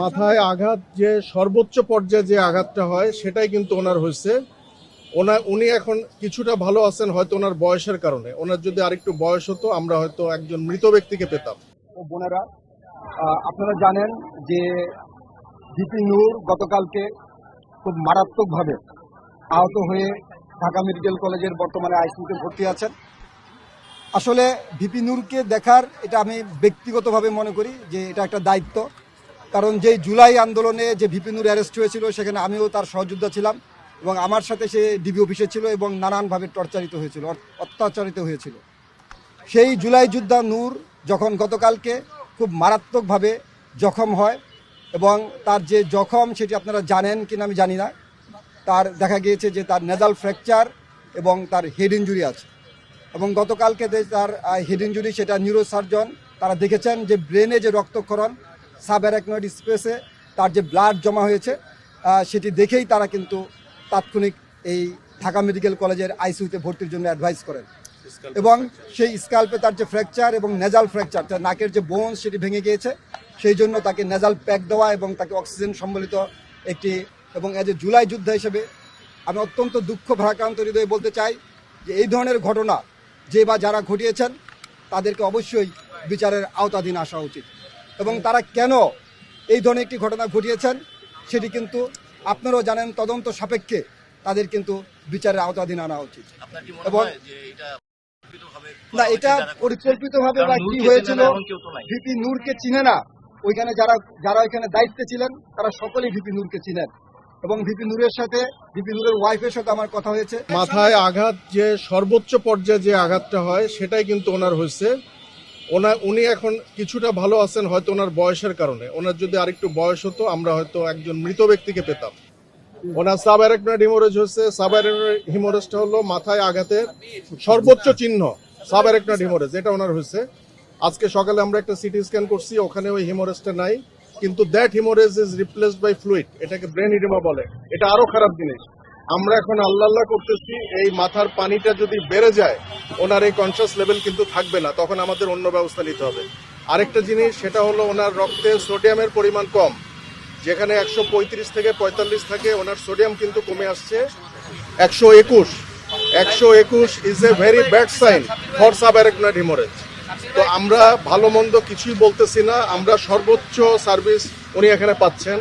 মাথায় আঘাত, যে সর্বোচ্চ পর্যায়ে যে আঘাতটা হয়, সেটাই কিন্তু ওনার হয়েছে। ওনার উনি এখন কিছুটা ভালো আছেন, হয়তো ওনার বয়সের কারণে। ওনার যদি আরেকটু বয়স হতো, আমরা হয়তো একজন মৃত ব্যক্তিকে পেতাম। বোনেরা আপনারা জানেন যে ভিপি নূর গতকালকে খুব মারাত্মকভাবে আহত হয়ে ঢাকা মেডিকেল কলেজের বর্তমানে আইসিইউতে ভর্তি আছেন। আসলে ভিপি নূরকে দেখার, এটা আমি ব্যক্তিগতভাবে মনে করি যে এটা একটা দায়িত্ব। কারণ যে জুলাই আন্দোলনে যে ভিপিনুর অ্যারেস্ট হয়েছিল, সেখানে আমিও তার সহযোদ্ধা ছিলাম এবং আমার সাথে সে ডিবি অফিসে ছিল এবং নানানভাবে টর্চারিত হয়েছিল অত্যাচারিত হয়েছিল। সেই জুলাই যোদ্ধা নূর যখন গতকালকে খুব মারাত্মকভাবে জখম হয় এবং তার যে জখম সেটি আপনারা জানেন কিনা আমি জানি না, তার দেখা গিয়েছে যে তার নেজাল ফ্র্যাকচার এবং তার হেড ইঞ্জুরি আছে। এবং গতকালকে তার হেড ইঞ্জুরি সেটা নিউরোসার্জন তারা দেখেছেন যে ব্রেনে যে রক্তক্ষরণ সাবঅ্যারাকনয়েড স্পেসে তার যে ব্লাড জমা হয়েছে সেটি দেখেই তারা কিন্তু তাৎক্ষণিক এই ঢাকা মেডিকেল কলেজের আইসিউতে ভর্তির জন্য অ্যাডভাইস করেন। এবং সেই স্কাল্পে তার যে ফ্র্যাকচার এবং নেজাল ফ্র্যাকচার তার নাকের যে বোন সেটি ভেঙে গিয়েছে সেই জন্য তাকে নেজাল প্যাক দেওয়া এবং তাকে অক্সিজেন সম্বলিত একটি এবং এজ এ জুলাই যোদ্ধা হিসেবে আমি অত্যন্ত দুঃখ ভারাক্রান্ত হৃদয়ে বলতে চাই যে এই ধরনের ঘটনা যে বা যারা ঘটিয়েছেন তাদেরকে অবশ্যই বিচারের আওতাধীন আসা উচিত। এবং তারা কেন এই ধরনের একটি ঘটনা ঘটিয়েছেন সেটি কিন্তু আপনারাও জানেন তদন্ত সাপেক্ষে তাদের কিন্তু বিচারের আওতাধীন আনা উচিত। আপনার এবং- হয় যে এটা পরিকল্পিতভাবে না এটা? পরিকল্পিতভাবে বা কি হয়েছিল। ভিপি নূরকে চিনে না। ওইখানে যারা যারা ওইখানে দায়িত্বে ছিলেন তারা সকলেই ভিপি নূরকে চিনেন। এবং ভিপি নূরের সাথে ভিপি নূরের ওয়াইফের সাথে আমার কথা হয়েছে। মাথায় আঘাত যে সর্বোচ্চ পর্যায়ে যে আঘাতটা হয় সেটাই কিন্তু ওনার হয়েছে। ওনার উনি এখন কিছুটা ভালো আছেন হয়তো ওনার বয়সের কারণে। ওনার যদি আরেকটু বয়স হতো, আমরা হয়তো একজন মৃত ব্যক্তিকে পেতাম। ওনার সাব অ্যারাকনয়েড হিমোরেজ হচ্ছে সাব হিমোরেজটা হলো মাথায় আঘাতের সর্বোচ্চ চিহ্ন। সাব অ্যারাকনয়েড হিমোরেজ, এটা ওনার হয়েছে। আজকে সকালে আমরা একটা সিটি স্ক্যান করছি, ওখানে ওই হিমোরেজটা নাই। কিন্তু that haemorrhage is replaced by fluid এটাকে ব্রেন ইডেমা বলে। এটা আরও খারাপ জিনিস। আমরা এখন আল্লাহ আল্লাহ করতেছি, এই মাথার পানিটা যদি বেড়ে যায়, ওনার এই কনসিয়াস লেভেল কিন্তু থাকবে না, তখন আমাদের অন্য ব্যবস্থা নিতে হবে। আরেকটা জিনিস, সেটা হলো ওনার রক্তে সোডিয়ামের পরিমাণ কম। যেখানে একশো পঁয়ত্রিশ থেকে পঁয়তাল্লিশ থাকে, ওনার সোডিয়াম কিন্তু কমে আসছে। একশো একুশ একশো একুশ is a very bad sign for sub arachnoid haemorrhage তো আমরা ভালো মন্দ কিছুই বলতেছি না, আমরা সর্বোচ্চ সার্ভিস উনি এখানে পাচ্ছেন।